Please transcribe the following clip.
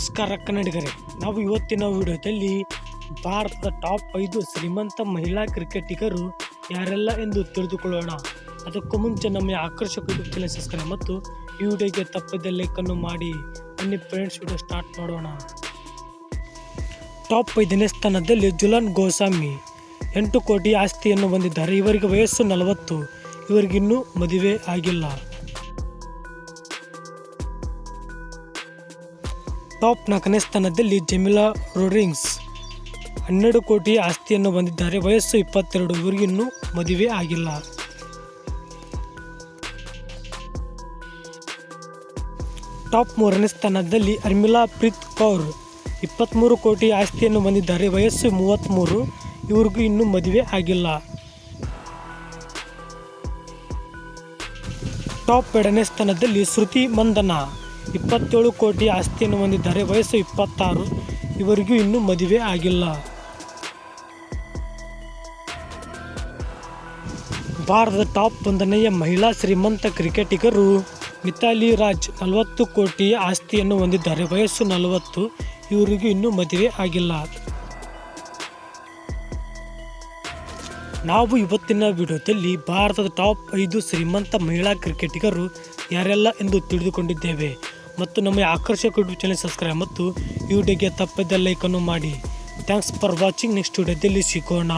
ನಮಸ್ಕಾರ ಕನ್ನಡಿಗರೇ. ನಾವು ಇವತ್ತಿನ ವಿಡಿಯೋದಲ್ಲಿ ಭಾರತದ ಟಾಪ್ ಐದು ಶ್ರೀಮಂತ ಮಹಿಳಾ ಕ್ರಿಕೆಟಿಗರು ಯಾರೆಲ್ಲ ಎಂದು ತಿಳಿದುಕೊಳ್ಳೋಣ. ಅದಕ್ಕೂ ಮುಂಚೆ ನಮ್ಮ ಆಕರ್ಷಕ ಯೂಟ್ಯೂಬ್ ಚಾನಲ್ ಸಬ್ಸ್ಕ್ರೈಬ್ ಮತ್ತು ಈ ವಿಡಿಯೋಗೆ ತಪ್ಪದೆ ಲೈಕನ್ನು ಮಾಡಿ. ಬನ್ನಿ ಫ್ರೆಂಡ್ಸ್ ವಿಡಿಯೋ ಸ್ಟಾರ್ಟ್ ಮಾಡೋಣ. ಟಾಪ್ ಐದನೇ ಸ್ಥಾನದಲ್ಲಿ ಜುಲನ್ ಗೋಸ್ವಾಮಿ. ಎಂಟು ಕೋಟಿ ಆಸ್ತಿಯನ್ನು ಹೊಂದಿದ್ದಾರೆ. ಇವರಿಗೆ ವಯಸ್ಸು ನಲವತ್ತು. ಇವರಿಗಿನ್ನೂ ಮದುವೆ ಆಗಿಲ್ಲ. ಟಾಪ್ ನಾಲ್ಕನೇ ಸ್ಥಾನದಲ್ಲಿ ಜಮಿಲಾ ರೋಡ್ರಿಂಗ್ಸ್ ಹನ್ನೆರಡು ಕೋಟಿ ಆಸ್ತಿಯನ್ನು ಹೊಂದಿದ್ದಾರೆ ವಯಸ್ಸು ಇಪ್ಪತ್ತೆರಡು ಇವರಿಗಿನ್ನೂ ಮದುವೆ ಆಗಿಲ್ಲ. ಟಾಪ್ ಮೂರನೇ ಸ್ಥಾನದಲ್ಲಿ ಅರ್ಮಿಲಾ ಪ್ರೀತ್ ಕೌರ್ ಇಪ್ಪತ್ತ್ಮೂರು ಕೋಟಿ ಆಸ್ತಿಯನ್ನು ಹೊಂದಿದ್ದಾರೆ ವಯಸ್ಸು ಮೂವತ್ತ್ಮೂರು ಇವ್ರಿಗೂ ಇನ್ನೂ ಮದುವೆ ಆಗಿಲ್ಲ. ಟಾಪ್ ಎರಡನೇ ಸ್ಥಾನದಲ್ಲಿ ಶ್ರುತಿ ಮಂದನ ಇಪ್ಪತ್ತೇಳು ಕೋಟಿ ಆಸ್ತಿಯನ್ನು ಹೊಂದಿದ್ದಾರೆ. ವಯಸ್ಸು ಇಪ್ಪತ್ತಾರು. ಇವರಿಗೂ ಇನ್ನೂ ಮದುವೆ ಆಗಿಲ್ಲ. ಭಾರತದ ಟಾಪ್ ಒಂದನೆಯ ಮಹಿಳಾ ಶ್ರೀಮಂತ ಕ್ರಿಕೆಟಿಗರು ಮಿಥಾಲಿ ರಾಜ್ ನಲವತ್ತು ಕೋಟಿ ಆಸ್ತಿಯನ್ನು ಹೊಂದಿದ್ದಾರೆ. ವಯಸ್ಸು ನಲವತ್ತು. ಇವರಿಗೂ ಇನ್ನೂ ಮದುವೆ ಆಗಿಲ್ಲ. ನಾವು ಇವತ್ತಿನ ವಿಡಿಯೋದಲ್ಲಿ ಭಾರತದ ಟಾಪ್ ಐದು ಶ್ರೀಮಂತ ಮಹಿಳಾ ಕ್ರಿಕೆಟಿಗರು ಯಾರೆಲ್ಲ ಎಂದು ತಿಳಿದುಕೊಂಡಿದ್ದೇವೆ. ಮತ್ತು ನಮ್ಮ ಆಕರ್ಷಕ ಯೂಟ್ಯೂಬ್ ಚಾನಲ್ ಸಬ್ಸ್ಕ್ರೈಬ್ ಮತ್ತು ವಿಡಿಯೋಗೆ ತಪ್ಪದೆ ಲೈಕನ್ನು ಮಾಡಿ. Thanks for watching. ನೆಕ್ಸ್ಟ್ ವಿಡಿಯೋದಲ್ಲಿ ಸಿಗೋಣ.